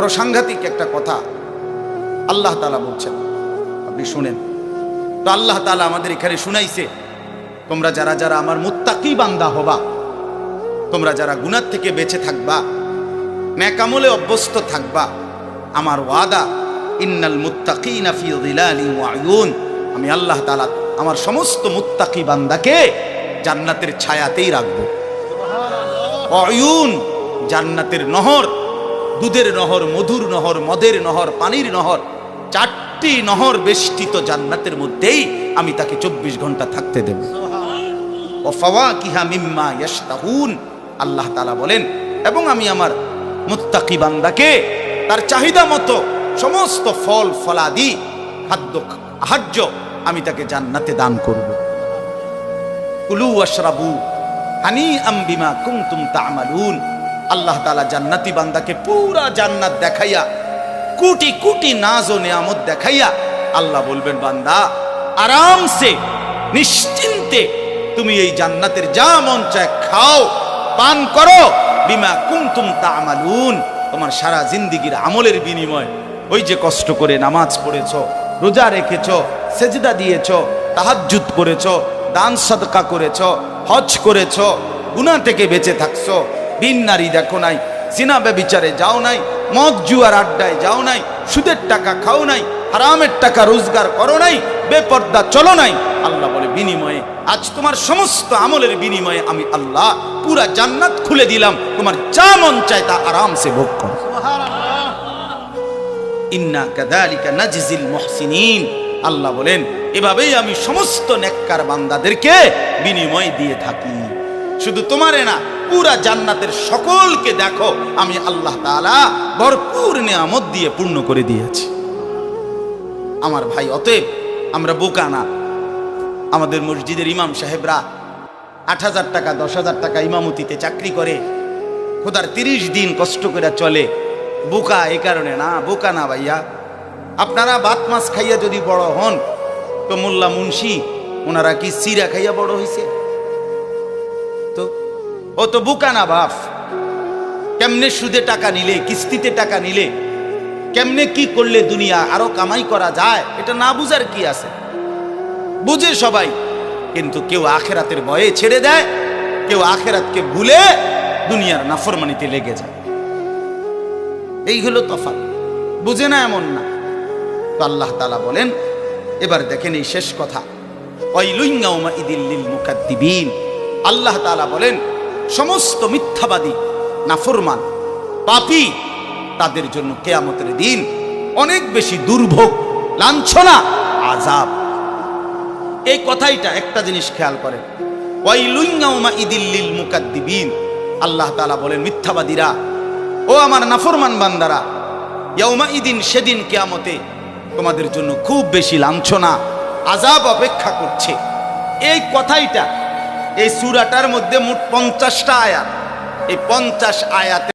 বড় সাংঘাতিক একটা কথা আল্লাহ তালা বলছেন। আপনি শুনেন। তো আল্লাহ তালা আমাদের এখানে শুনাইছে, তোমরা যারা যারা আমার মুত্তাকি বান্দা হবা, তোমরা যারা গুনার থেকে বেঁচে থাকবা, ন্যাকামলে অভ্যস্ত থাকবা, আমার ওয়াদা, ইন্নাল মুত্তাকি ফি যিলালিন আয়ুন আমি আল্লাহ তালা আমার সমস্ত মুত্তাকি বান্দাকে জান্নাতের ছায়াতেই রাখব। অয়ুন জান্নাতের নহর দুধের নহর, মধুর নহর, মদের নহর, পানির নহর, চারটি নহর বেষ্টিত জান্নাতের মধ্যেই আমি তাকে চব্বিশ ঘণ্টা থাকতে দেব। আল্লাহ তাআলা বলেন, এবং আমি আমার মুত্তাকি বান্দাকে তার চাহিদা মতো সমস্ত ফল, ফলাদি, খাদ্য, আহার্য আমি তাকে জান্নাতে দান করব। কুলু আশরাবু হানি আম্বিমা কুমতুম তামালুন। আল্লাহ তালা জান্নাতি বান্দাকে পুরা জান্নাত দেখাইয়া, কোটি কোটি নাজ ও নিয়ামত দেখাইয়া আল্লাহ বলবেন, বান্দা, আরামসে, নিশ্চিন্তে তুমি এই জান্নাতের যা মন চায় খাও, পান করো, বিমা কুমতুম তামালুন। তোমার সারা জিন্দিগির আমলের বিনিময় ওই যে কষ্ট করে নামাজ পড়েছ, রোজা রেখেছ, সেজদা দিয়েছ, তাহাজ্জুদ করেছ, দান সদকা করেছ, হজ করেছ, গুনাহ থেকে বেঁচে থাকছো বিন নারী দেখো নাই সিনা বিচারে যাও নাই, মদ জুয়ার আড্ডায় যাও নাই, সুদের টাকা খাও নাই, হারামের টাকা রোজগার করো নাই, বেপর্দা চলো নাই। আল্লাহ বলে, বিনিময়ে, আজ তোমার সমস্ত আমলের বিনিময়ে আমি আল্লাহ পুরা জান্নাত খুলে দিলাম, তোমার যা মন চায় তা আরামসে ভোগ করো। ইন্না কাদালিকা নাজিজিল মুহসিনিন। আল্লাহ বলেন, এভাবেই আমি সমস্ত নেককার বান্দাদেরকে বিনিময় দিয়ে থাকি। শুধু তোমারে না পুরা জান্নাতের সকলকে দেখো, আমি আল্লাহ তালা ভরপুর নিয়ামত দিয়ে পূর্ণ করে দিয়েছি। আমার ভাই অতএব আমরা বোকা না। আমাদের মসজিদের ইমাম সাহেবরা আট হাজার টাকা, দশ হাজার টাকা ইমামতিতে চাকরি করে, খোদার তিরিশ দিন কষ্ট করে চলে। বোকা এ কারণে না, বোকা না ভাইয়া। আপনারা ভাত মাছ খাইয়া যদি বড় হন, তো মোল্লা মুন্সি ওনারা কি সিরা খাইয়া বড় হয়েছে ও তো বোকা না বাপ। কেমনে সুদে টাকা নিলে, কিস্তিতে টাকা নিলে, কেমনে কি করলে দুনিয়া আরও কামাই করা যায়, এটা না বুঝার কি আছে? বুঝে সবাই, কিন্তু কেউ আখেরাতের ভয়ে ছেড়ে দেয়, কেউ আখেরাতকে ভুলে দুনিয়ার নাফরমানিতে লেগে যায়। এই হলো তফাৎ। বুঝে না এমন না? তো আল্লাহ তালা বলেন, এবার দেখেন এই শেষ কথা। ইদিল্লিল মুকাদ্দিবিন। আল্লাহ তালা বলেন সমস্ত মিথ্যাবাদী, নাফরমান, পাপী তাদের জন্য কেয়ামতের দিন অনেক বেশি দুর্ভোগ, লাঞ্ছনা আজাব এই কথাইটা একটা জিনিস খেয়াল করেন। ইদিল্লিল মুকাদ্দিবিন। আল্লাহ তালা বলেন, মিথ্যাবাদীরা, ও আমার নাফরমান বান্দারা, ইয়াউমা ইদিন সেদিন কেয়ামতে তোমাদের জন্য খুব বেশি লাঞ্ছনা আজাব অপেক্ষা করছে। এই কথাইটা এই সুরাটার মধ্যে মোট পঞ্চাশটা আয়াত। এই পঞ্চাশ আয়াতে